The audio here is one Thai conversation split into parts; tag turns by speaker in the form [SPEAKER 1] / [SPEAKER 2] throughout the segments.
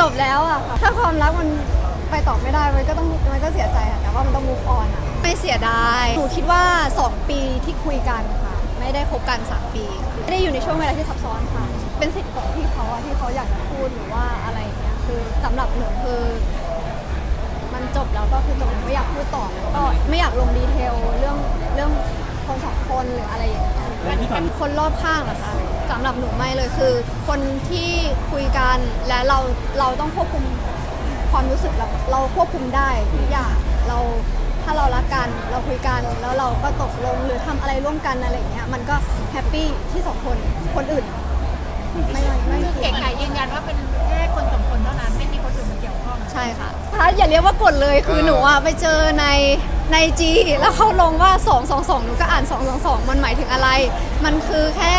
[SPEAKER 1] จบแล้วอะค่ะถ้าความรักมันไปต่อไม่ได้มันก็ต้องมันก็เสียใจอะแต่ว่ามันต้อง move on อะไม่เสียดายหนูคิดว่า 2 ปีที่คุยกันค่ะ ไม่ได้คบกัน 3 ปีไม่ได้อยู่ในช่วงเวลาที่ซับซ้อนค่ะ เป็นสิทธิ์ของที่เขาอะที่เขาอยากจะพูดหรือว่าอะไรอย่างเงี้ยคือสำหรับหนูคือ มันจบแล้วก็คือจบหนูไม่อยากพูดต่อแล้วก็ไม่อยากลงดีเทลเรื่องเรื่องคนสองคนหรืออะไรอย่างเงี้ย
[SPEAKER 2] แล้วที่ผ่าน
[SPEAKER 1] คนรอบข้างเหรอคะสำหรับหนูไม่เลยคือ คนที่คุยกั น และเราเราต้องควบคุมความรู้สึกเราเราควบคุมได้ทุกอย่างเราถ้าเรารักกันเราคุยกันแล้วเราก็ตกลงหรือทำอะไรร่วมกันอะไรอย่างเงี้ยมันก็แฮปปี้ที่สองคนคนอื่น ไม่ไม่ไม่
[SPEAKER 3] คือ
[SPEAKER 1] เกี่
[SPEAKER 3] เก๋
[SPEAKER 1] ยว
[SPEAKER 3] ไก่ยืนยันว่าเป็นแค่คนสองคนเท่านั้นไม่มีคนอื่นมาเกี่ยวข้อง
[SPEAKER 1] ใช่ค่ะถ้าอย่าเรียกว่ากดเลยคือหนูอะไปเจอในในจีแล้วเขาลงว่า 2 2 2หนูก็อ่าน 2 2 2 มันหมายถึงอะไร มันคือแค่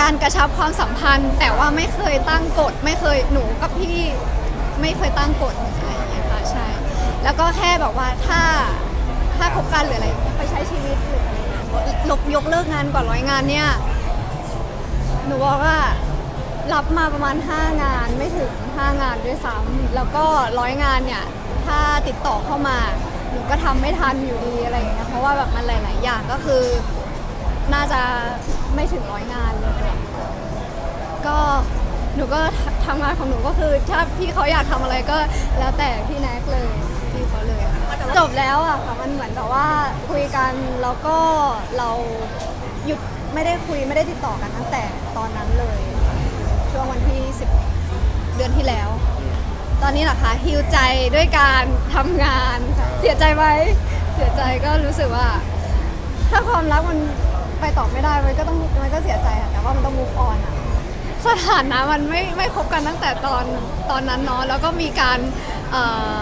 [SPEAKER 1] การกระชับความสัมพันธ์ แต่ว่าไม่เคยตั้งกฎไม่เคยหนูกับพี่ไม่เคยตั้งกฎอะไรอย่างเงี้ยค่ะใช่ แล้วก็แค่แบบว่าถ้าถ้าคบกันหรืออะไรไปใช้ชีวิตหรืออะไรอย่างเงี้ยลบยกเลิกงานกว่าร้อยงานเนี่ยหนูบอกว่ารับมาประมาณ 5 งานไม่ถึง 5 งานด้วยซ้ำแล้วก็ร้อยงานเนี่ยถ้าติดต่อเข้ามาหนูก็ทำไม่ทันอยู่ดีอะไรอย่างเงี้ยเพราะว่าแบบมันหลาย ๆ อย่างก็คือน่าจะ ถึงร้อยงานเลยก็หนูก็ทำงานของหนูก็คือถ้าพี่เขาอยากทำอะไรก็แล้วแต่พี่แน็กเลยพี่เขาเลยค่ะจบแล้วอะค่ะมันเหมือนกับว่าคุยกันแล้วก็เราหยุดไม่ได้คุยไม่ได้ติดต่อกันตั้งแต่ตอนนั้นเลย ช่วงวันที่10เดือนที่แล้ว ตอนนี้เหรอคะฮิวใจด้วยการทำงานค่ะเสียใจไหมเสียใจก็รู้สึกว่า ถ้าความรักมัน ไปต่อไม่ได้มันก็ต้องมันก็เสียใจอะแต่ว่ามันต้อง move on อะสถานะมันไม่ไม่คบกันตั้งแต่ตอนตอนนั้นเนาะแล้วก็มีการเอ่อ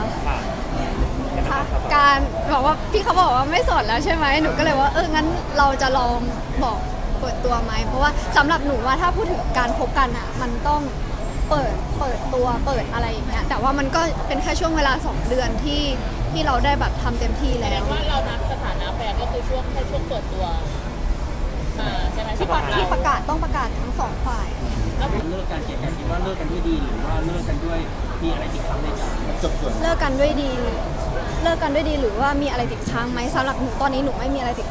[SPEAKER 1] ค่ะการบอกว่าพี่เขาบอกว่าไม่โสดแล้วใช่ไหมหนูก็เลยว่าเอองั้นเราจะลองบอกเปิดตัวไหมเพราะว่าสำหรับหนูว่าถ้าพูดถึงการคบกันอะมันต้องเปิดเปิดตัวเปิดอะไรอย่างเงี้ยแต่ว่ามันก็เป็นแค่ช่วงเวลาสองเดือนที่ที่เราได้แบบทำเต็มที่แล้ว
[SPEAKER 4] ว่าเรานับสถานะแฟนก็คือช่วงแค่ช่วงเปิดตัวมาใช่ไหม ที่ปัดเรา
[SPEAKER 1] ที่ประกาศต้องประกาศทั้งสองฝ่าย
[SPEAKER 2] เลิกกันเกลียดกันคิดว่าเลิกกันด้วยดีหรือว่าเลิกกันด้วยมีอะไรติดค้างในใจ
[SPEAKER 5] จบส่วน
[SPEAKER 1] เลิกกันด้วยดี เลิกกันด้วยดีหรือว่ามีอะไรติดค้างไหมสำหรับหนูตอนนี้หนูไม่มีอะไรติด